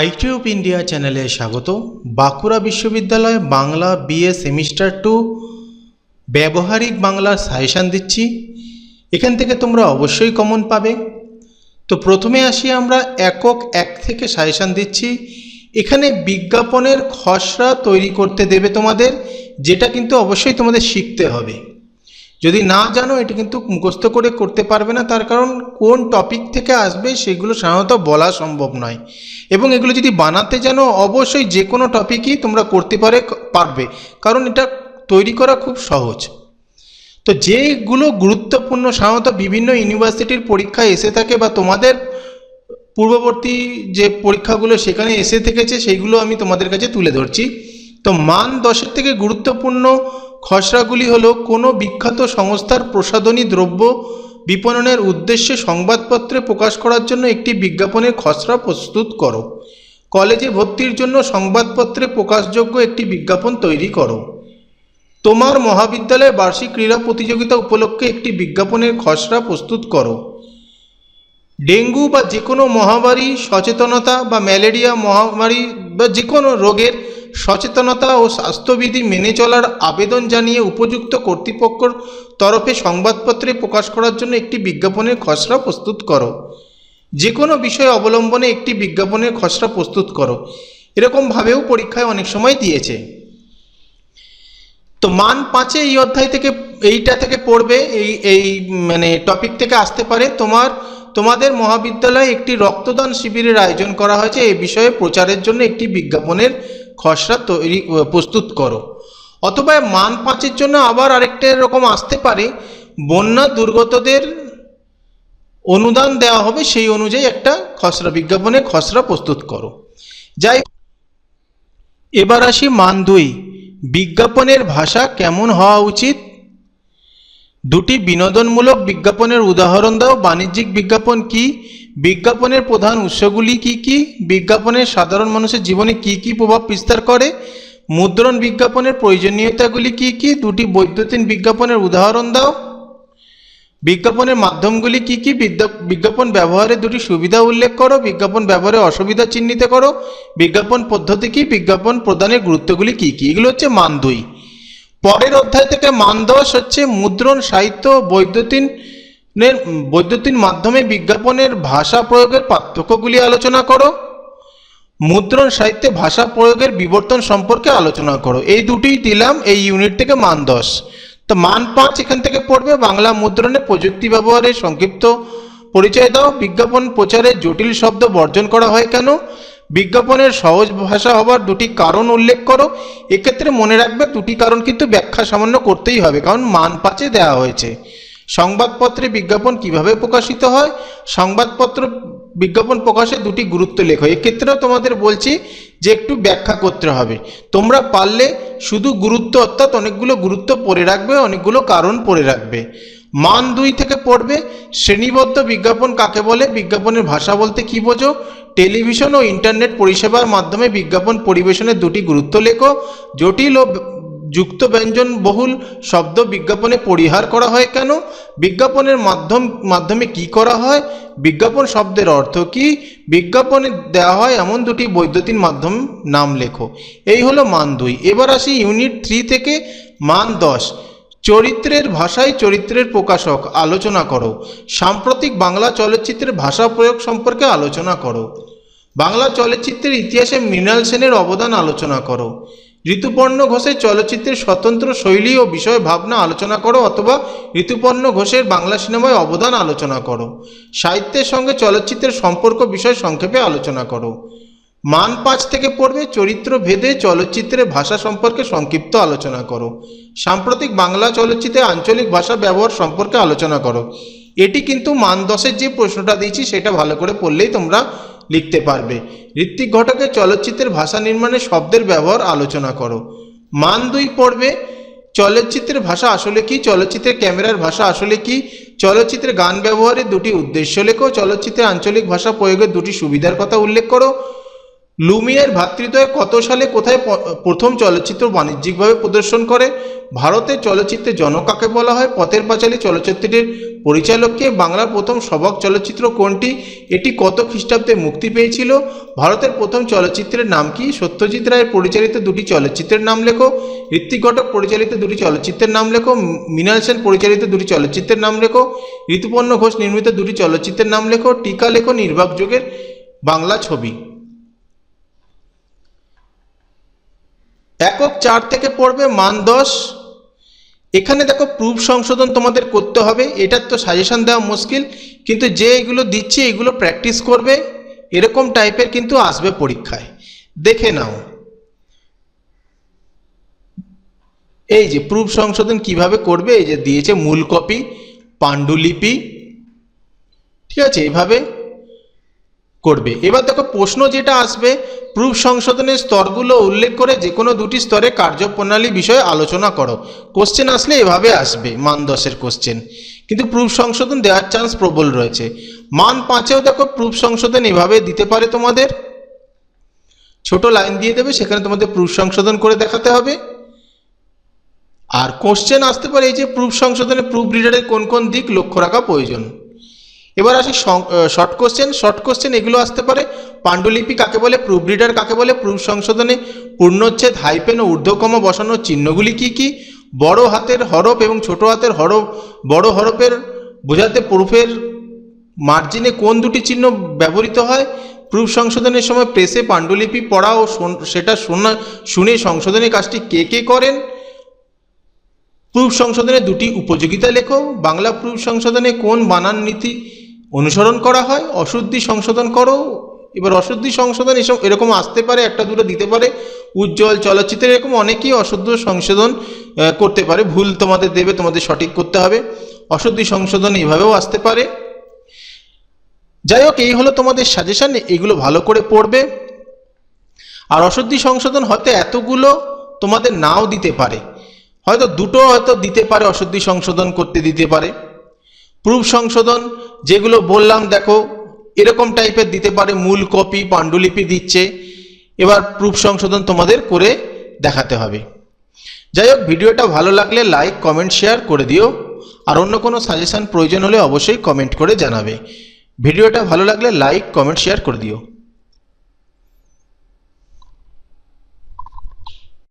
আইটিউব India চ্যানেলে স্বাগত বাঁকুড়া বিশ্ববিদ্যালয় বাংলা বিএ সেমিস্টার টু ব্যবহারিক বাংলার সাজেশান দিচ্ছি। এখান থেকে তোমরা অবশ্যই কমন পাবে। তো প্রথমে আসি আমরা, একক এক থেকে সাজেশান দিচ্ছি। এখানে বিজ্ঞাপনের খসড়া তৈরি করতে দেবে তোমাদের, যেটা কিন্তু অবশ্যই তোমাদের শিখতে হবে। যদি না জানো, এটি কিন্তু মুখস্থ করে করতে পারবে না। তার কারণ কোন টপিক থেকে আসবে সেগুলো সাধারণত বলা সম্ভব নয়। এবং এগুলো যদি বানাতে জানো, অবশ্যই যে কোনো টপিকই তোমরা করতে পারে, পারবে। কারণ এটা তৈরি করা খুব সহজ। তো যেগুলো গুরুত্বপূর্ণ, সাধারণত বিভিন্ন ইউনিভার্সিটির পরীক্ষায় এসে থাকে বা তোমাদের পূর্ববর্তী যে পরীক্ষাগুলো সেখানে এসে থেকেছে, সেইগুলো আমি তোমাদের কাছে তুলে ধরছি। তো মান দশের থেকে গুরুত্বপূর্ণ খসড়াগুলি হলো কোনো বিখ্যাত সংস্থার প্রসাধনী দ্রব্য বিপণনের উদ্দেশ্যে সংবাদপত্রে প্রকাশ করার জন্য একটি বিজ্ঞাপনের খসড়া প্রস্তুত করো। কলেজে ভর্তির জন্য সংবাদপত্রে প্রকাশযোগ্য একটি বিজ্ঞাপন তৈরি করো। তোমার মহাবিদ্যালয়ে বার্ষিক ক্রীড়া প্রতিযোগিতা উপলক্ষে একটি বিজ্ঞাপনের খসড়া প্রস্তুত করো। ডেঙ্গু বা যে কোনো মহামারী, সচেতনতা বা ম্যালেরিয়া মহামারী বা যে কোনো রোগের সচেতনতা ও স্বাস্থ্যবিধি মেনে চলার আবেদন জানিয়ে উপযুক্ত কর্তৃপক্ষর তরফে সংবাদপত্রে প্রকাশ করার জন্য একটি বিজ্ঞাপনের খসড়া প্রস্তুত করো। যে কোনো বিষয় অবলম্বনে একটি বিজ্ঞাপনের খসড়া প্রস্তুত করো। এরকমভাবেও পরীক্ষায় অনেক সময় দিয়েছে। তো মান পাঁচে এই অধ্যায় থেকে, এইটা থেকে পড়বে, এই এই মানে টপিক থেকে আসতে পারে। তোমার, তোমাদের মহাবিদ্যালয়ে একটি রক্তদান শিবিরের আয়োজন করা হয়েছে। এই বিষয়ে প্রচারের জন্য একটি বিজ্ঞাপনের খসড়া তৈরি প্রস্তুত করো। অথবা মান পাঁচের জন্য আবার আরেকটা এরকম আসতে পারে, বন্যা দুর্গতদের অনুদান দেওয়া হবে সেই অনুযায়ী একটা খসড়া বিজ্ঞাপনে খসড়া প্রস্তুত করো। যাই এবার আসি মান দুই। বিজ্ঞাপনের ভাষা কেমন হওয়া উচিত? দুটি বিনোদনমূলক বিজ্ঞাপনের উদাহরণ দাও। বাণিজ্যিক বিজ্ঞাপন কি? বিজ্ঞাপনের প্রধান উৎসগুলি কি কি? বিজ্ঞাপনের সাধারণ মানুষের জীবনে কি কি প্রভাব বিস্তার করে? মুদ্রণ বিজ্ঞাপনের প্রয়োজনীয়তাগুলি কি কি? দুটি বৈদ্যুতিন বিজ্ঞাপনের উদাহরণ দাও। বিজ্ঞাপনের মাধ্যমগুলি কি কি? বিজ্ঞাপন ব্যবহারের দুটি সুবিধা উল্লেখ করো। বিজ্ঞাপন ব্যবহারের অসুবিধা চিহ্নিত করো। বিজ্ঞাপন পদ্ধতি কি? বিজ্ঞাপন প্রদানের গুরুত্বগুলি কি কি? এগুলো হচ্ছে মান দুই। পরের অধ্যায় থেকে মান দশ হচ্ছে মুদ্রণ, সাহিত্য বৈদ্যুতিনের বৈদ্যুতিন মাধ্যমে বিজ্ঞাপনের ভাষা প্রয়োগের পার্থক্যগুলি আলোচনা করো। মুদ্রণ, সাহিত্যে ভাষা প্রয়োগের বিবর্তন সম্পর্কে আলোচনা করো। এই দুটিই দিলাম এই ইউনিট থেকে মান দশ তো মান পাঁচ এখান থেকে পড়বে, বাংলা মুদ্রণে প্রযুক্তি ব্যবহারের সংক্ষিপ্ত পরিচয় দাও। বিজ্ঞাপন প্রচারে জটিল শব্দ বর্জন করা হয় কেন? বিজ্ঞাপনের সহজ ভাষা হবার দুটি কারণ উল্লেখ করো। এক্ষেত্রে মনে রাখবে দুটি কারণ কিন্তু ব্যাখ্যা সামান্য করতেই হবে, কারণ মান পাঁচে দেওয়া হয়েছে। সংবাদপত্রে বিজ্ঞাপন কীভাবে প্রকাশিত হয়? সংবাদপত্র বিজ্ঞাপন প্রকাশে দুটি গুরুত্ব লেখো। এক্ষেত্রেও তোমাদের বলছি যে একটু ব্যাখ্যা করতে হবে। তোমরা পারলে শুধু গুরুত্ব অর্থাৎ অনেকগুলো গুরুত্ব পড়ে রাখবে, অনেকগুলো কারণ পড়ে রাখবে। মান দুই থেকে পড়বে, শ্রেণীবদ্ধ বিজ্ঞাপন কাকে বলে? বিজ্ঞাপনের ভাষা বলতে কি বোঝো? টেলিভিশন ও ইন্টারনেট পরিষেবার মাধ্যমে বিজ্ঞাপন পরিবেশনের দুটি গুরুত্ব লেখো। জটিল ও যুক্ত ব্যঞ্জন বহুল শব্দ বিজ্ঞাপনে পরিহার করা হয় কেন? বিজ্ঞাপনের মাধ্যম, মাধ্যমে কি করা হয়? বিজ্ঞাপন শব্দের অর্থ কি? বিজ্ঞাপনে দেওয়া হয় এমন দুটি বৈদ্যুতিন মাধ্যম নাম লেখো। এই হলো মান দুই। এবার আসি ইউনিট থ্রি থেকে মান দশ। চরিত্রের ভাষায় চরিত্রের প্রকাশক, আলোচনা করো। সাম্প্রতিক বাংলা চলচ্চিত্রের ভাষা প্রয়োগ সম্পর্কে আলোচনা করো। বাংলা চলচ্চিত্রের ইতিহাসে মৃণাল সেনের অবদান আলোচনা করো। ঋতুপর্ণ ঘোষের চলচ্চিত্রের স্বতন্ত্র শৈলী ও বিষয় ভাবনা আলোচনা করো অথবা ঋতুপর্ণ ঘোষের বাংলা সিনেমায় অবদান আলোচনা করো। সাহিত্যের সঙ্গে চলচ্চিত্রের সম্পর্ক বিষয় সংক্ষেপে আলোচনা করো। মান পাঁচ থেকে পড়বে চরিত্র ভেদে চলচ্চিত্রের ভাষা সম্পর্কে সংক্ষিপ্ত আলোচনা করো। সাম্প্রতিক বাংলা চলচ্চিত্রে আঞ্চলিক ভাষা ব্যবহার সম্পর্কে আলোচনা করো। এটি কিন্তু মান দশের যে প্রশ্নটা দিয়েছি, সেটা ভালো করে পড়লেই তোমরা লিখতে পারবে। ঋত্বিক ঘটকের চলচ্চিত্রের ভাষা নির্মাণে শব্দের ব্যবহার আলোচনা করো। মান দুই পড়বে, চলচ্চিত্রের ভাষা আসলে কি, চলচ্চিত্রের ক্যামেরার ভাষা আসলে কি চলচ্চিত্রে গান ব্যবহারের দুটি উদ্দেশ্য লেখো, চলচ্চিত্রে আঞ্চলিক ভাষা প্রয়োগের দুটি সুবিধার কথা উল্লেখ করো লুমিয়ার ভ্রাতৃদ্বয় কত সালে কোথায় প্রথম চলচ্চিত্র বাণিজ্যিকভাবে প্রদর্শন করে? ভারতের চলচ্চিত্রের জনকাকে বলা হয়? পথের পাঁচালী চলচ্চিত্রটির পরিচালককে? বাংলার প্রথম সবক চলচ্চিত্র কোনটি? এটি কত খ্রিস্টাব্দে মুক্তি পেয়েছিল? ভারতের প্রথম চলচ্চিত্রের নাম কি? সত্যজিৎ রায়ের পরিচালিত দুটি চলচ্চিত্রের নাম লেখো। ঋত্বিক ঘটক পরিচালিত দুটি চলচ্চিত্রের নাম লেখো। মৃণাল সেন পরিচালিত দুটি চলচ্চিত্রের নাম লেখো। ঋতুপর্ণ ঘোষ নির্মিত দুটি চলচ্চিত্রের নাম লেখো। টিকা লেখো নির্বাক যুগের বাংলা ছবি। একক চার থেকে পড়বে মান দশ। এখানে দেখো প্রুফ সংশোধন তোমাদের করতে হবে, এটার তো সাজেশন দেওয়া মুশকিল, কিন্তু যে এগুলো দিচ্ছে, এগুলো প্র্যাকটিস করবে, এরকম টাইপের কিন্তু আসবে পরীক্ষায়। দেখে নাও। এই যে প্রুফ সংশোধন কীভাবে করবে, এই যে দিয়েছে মূল কপি পাণ্ডুলিপি, ঠিক আছে, এভাবে করবে। এবার দেখো প্রশ্ন যেটা আসবে প্রুফ সংশোধনের স্তরগুলো উল্লেখ করে যে কোনো দুটি স্তরে কার্যপ্রণালী বিষয়ে আলোচনা করো। কোশ্চেন আসলে এভাবে আসবে, মান দশের কোশ্চেন কিন্তু প্রুফ সংশোধন দেওয়ার চান্স প্রবল রয়েছে। মান পাঁচেও দেখো প্রুফ সংশোধন এভাবে দিতে পারে তোমাদের। ছোট লাইন দিয়ে দেবে, সেখানে তোমাদের প্রুফ সংশোধন করে দেখাতে হবে। আর কোশ্চেন আসতে পারে এই যে প্রুফ সংশোধনে প্রুফ রিডারের কোন কোন দিক লক্ষ্য রাখা প্রয়োজন। এবার আসি শর্ট কোশ্চেন শর্ট কোশ্চেন এগুলো আসতে পারে। পাণ্ডুলিপি কাকে বলে প্রুফ রিডার কাকে বলে প্রুফ সংশোধনে পূর্ণচ্ছেদ হাইপেন ও ঊর্ধ্বকম বসানোর চিহ্নগুলি কি কি? বড় হাতের হরফ এবং ছোট হাতের হরফ, বড় হরফের বোঝাতে প্রুফের মার্জিনে কোন দুটি চিহ্ন ব্যবহৃত হয়? প্রুফ সংশোধনের সময় প্রেসে পাণ্ডুলিপি পড়া ও সেটা শোনা, শুনে সংশোধনের কাজটি কে কে করেন? প্রুফ সংশোধনে দুটি উপযোগিতা লেখো। বাংলা প্রুফ সংশোধনে কোন বানান নীতি অনুসরণ করা হয়, অশুদ্ধি সংশোধন করো। এবার অশুদ্ধি সংশোধন এসব এরকম আসতে পারে, একটা দুটো দিতে পারে। উজ্জ্বল চলচ্চিত্রে এরকম অনেকেই অশুদ্ধ সংশোধন করতে পারে। ভুল তোমাদের দেবে, তোমাদের সঠিক করতে হবে। অশুদ্ধি সংশোধন এভাবেও আসতে পারে। যাই হোক, এই হলো তোমাদের সাজেশন এগুলো ভালো করে পড়বে। আর অশুদ্ধি সংশোধন হয়তো এতগুলো তোমাদের নাও দিতে পারে। হয়তো দুটো হয়তো দিতে পারে, অশুদ্ধি সংশোধন করতে দিতে পারে। প্রুফ সংশোধন যেগুলো বললাম, দেখো, এরকম টাইপের দিতে পারে, মূল কপি পাণ্ডুলিপি দিচ্ছে। এবার প্রুফ সংশোধন তোমাদের করে দেখাতে হবে। যাই হোক, ভিডিওটা ভালো লাগলে লাইক কমেন্ট শেয়ার করে দিও। আর অন্য কোনো সাজেশন প্রয়োজন হলে অবশ্যই কমেন্ট করে জানাবে। ভিডিওটা ভালো লাগলে লাইক কমেন্ট শেয়ার করে দিও।